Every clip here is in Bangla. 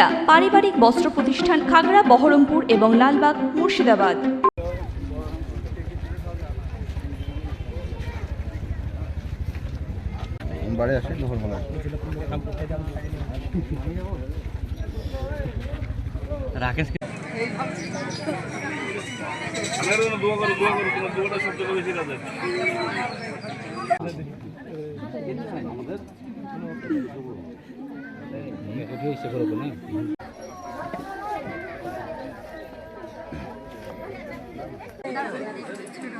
সুনিতা পারিবারিক বস্ত্র প্রতিষ্ঠান খাগড়া বহরমপুর এবং লালবাগ মুর্শিদাবাদ। বাড়ি আসে দুপুরবেলা রাকেশকে আপনারা যেন দোয়া করো দোয়া করো তোমার দোয়াটা সব থেকে বেশি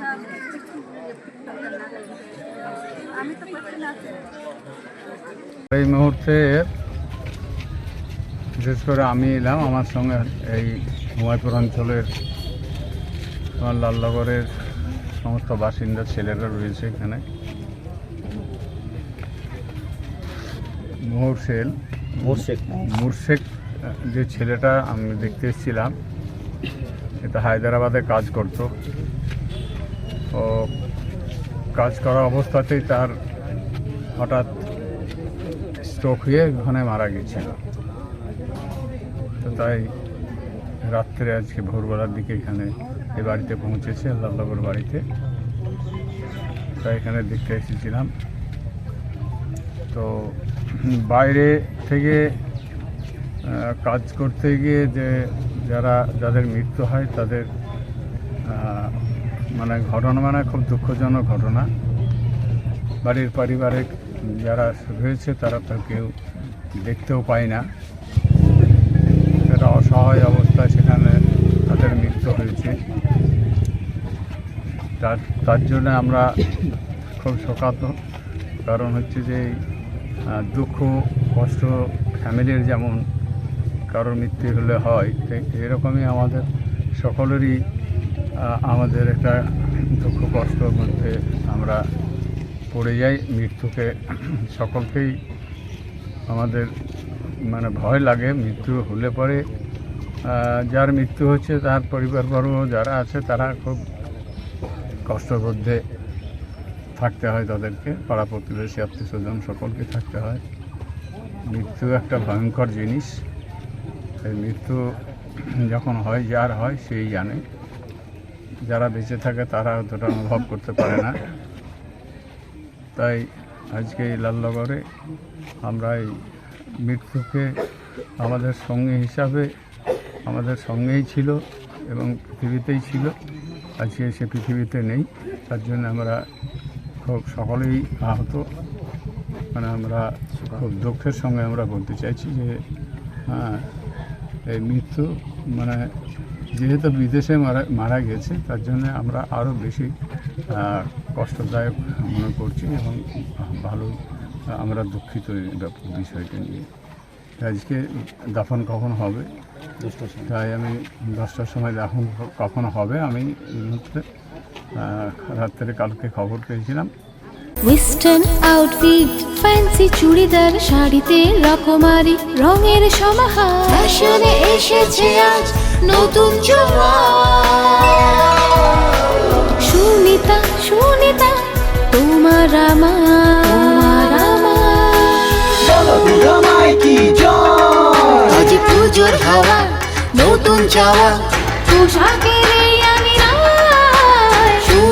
কাজে এই মুহূর্তে বিশেষ করে আমি এলাম আমার সঙ্গে এই হুমায়পুর অঞ্চলের আমার লালনগরের সমস্ত বাসিন্দা, ছেলেরা রয়েছে এখানে। মোহর সেল মোর্শেক। যে ছেলেটা আমি দেখতে এসেছিলাম এটা হায়দ্রাবাদে কাজ করত। ও কাজ করা অবস্থাতেই তার হঠাৎ স্ট্রোক হয়ে ওখানে মারা গেছিল তো তাই রাত্রে আজকে ভোরবেলার দিকে এখানে এ বাড়িতে পৌঁছেছে, আল্লাহর বাড়িতে। তাই এখানে দেখতে এসেছিলাম। তো বাইরে থেকে কাজ করতে গিয়ে যে যারা, যাদের মৃত্যু হয় তাদের মানে ঘটনা মানে খুব দুঃখজনক ঘটনা। বাড়ির পারিবারিক যারা রয়েছে তারা তো কেউ দেখতেও পায় না। সেটা অসহায় অবস্থায় সেখানে তাদের মৃত্যু হয়েছে। তার তার জন্য আমরা খুব শোকাত। কারণ হচ্ছে যে দুঃখ, কষ্ট ফ্যামিলির যেমন কারোর মৃত্যু হলে হয় এরকমই আমাদের সকলেরই আমাদের একটা দুঃখ, কষ্টর মধ্যে আমরা পড়ে যাই মৃত্যুকে। সকলকেই আমাদের মানে ভয় লাগে, মৃত্যু হলে পরে যার মৃত্যু হচ্ছে তার পরিবারবর্গ যারা আছে তারা খুব কষ্টের মধ্যে থাকতে হয় তাদেরকে, পাড়া প্রতিবেশী, আত্মীয় স্বজন, সকলকে থাকতে হয়। মৃত্যু একটা ভয়ঙ্কর জিনিস। এই মৃত্যু যখন হয়, যার হয়, সেই জানে। যারা বেঁচে থাকে, তারা অতটা অনুভব করতে পারে না। তাই আজকে এই লালনগরে আমরা এই মৃত্যুকে আমাদের সঙ্গী হিসাবে, আমাদের সঙ্গেই ছিল এবং পৃথিবীতেই ছিল। আজকে সে পৃথিবীতে নেই। তার জন্য আমরা খুব সকলেই আহত। মানে আমরা খুব দুঃখের সঙ্গে আমরা বলতে চাইছি যে হ্যাঁ এই মৃত্যু মানে যেহেতু বিদেশে মারা মারা গেছে তার জন্য আমরা আরও বেশি কষ্টদায়ক মনে করছি এবং ভালো আমরা দুঃখিত বিষয়টা নিয়ে। আজকে দাফন কখন হবে? তাই আমি দশটার সময় দাফন কখন হবে আমি এই মুহূর্তে রাত্রে কালকে খবর পেয়েছিলাম। ওয়েস্টার্ন আউটফিট ফ্যান্সি চুড়িদার, শাড়িতে রকমারি, রঙের সমাহার। ফ্যাশনে এসেছে আজ নতুন সুনিতা সুনিতা, তোমার আমার আমার। আজ পুজোর হাওয়া, নতুন চাওয়া, পোশাকের